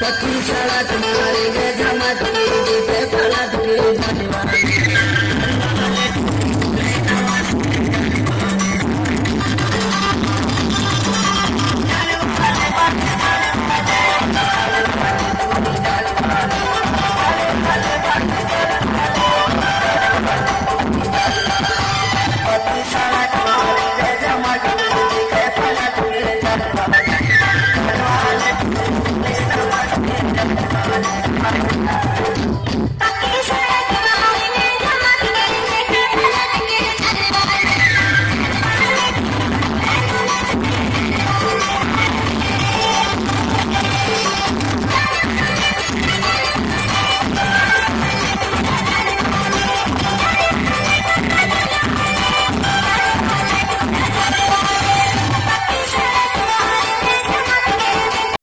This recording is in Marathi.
पक्षी शाळा तुम्हाला गजमात तुम्ही फळात तुम्ही धन्यवाद Thank you.